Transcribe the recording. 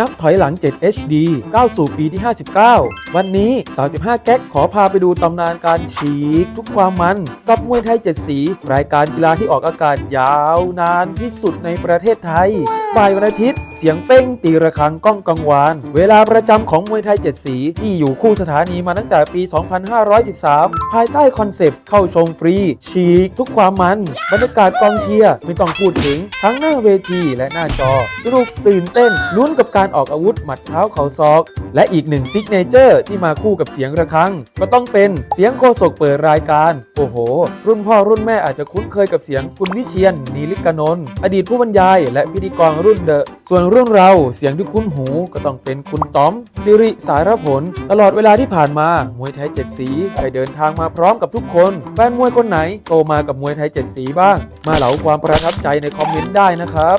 นับถอยหลัง 7 HD ก้าวสู่ปีที่ 59 วันนี้ 35 แก๊กขอพาไปดูตำนานการฉีก ทุกความมันกับมวยไทย 7 สี รายการกีฬาที่ออกอากาศยาวนานที่สุดในประเทศไทยบ่ายวันอาทิตย์ เสียงเป้งตีระฆังก้องกังวานเวลาประจำของมวยไทย 7 สี ที่อยู่คู่สถานีมาตั้งแต่ปี 2513 ภายใต้คอนเซปต์เข้าชมฟรี ฉีก ทุกความมันบรรยากาศกองเชียร์ไม่ต้องพูดถึงทั้งหน้าเวทีและหน้าจอสนุกตื่นเต้นลุ้นกับการออกอาวุธหมัดเท้าเข่าศอก และอีกหนึ่งซิกเนเจอร์ที่มาคู่กับเสียงระฆัง ก็ต้องเป็นเสียงโฆษกเปิดรายการ โอ้โห รุ่นพ่อรุ่นแม่อาจจะคุ้นเคยกับเสียงคุณวิเชียนนีลิกานนท์อดีตผู้บรรยาย และพิธีกรรุ่นเดอะส่วนรุ่นเราเสียงที่คุ้นหูก็ต้องเป็นคุณต้อมสิริสารผล ตลอดเวลาที่ผ่านมามวยไทยเจ็ดสีได้เดินทางมาพร้อมกับทุกคนแฟนมวยคนไหนโตมากับมวยไทยเจ็ดสีบ้าง มาเหลาความประทับใจในคอมเมนต์ได้นะครับ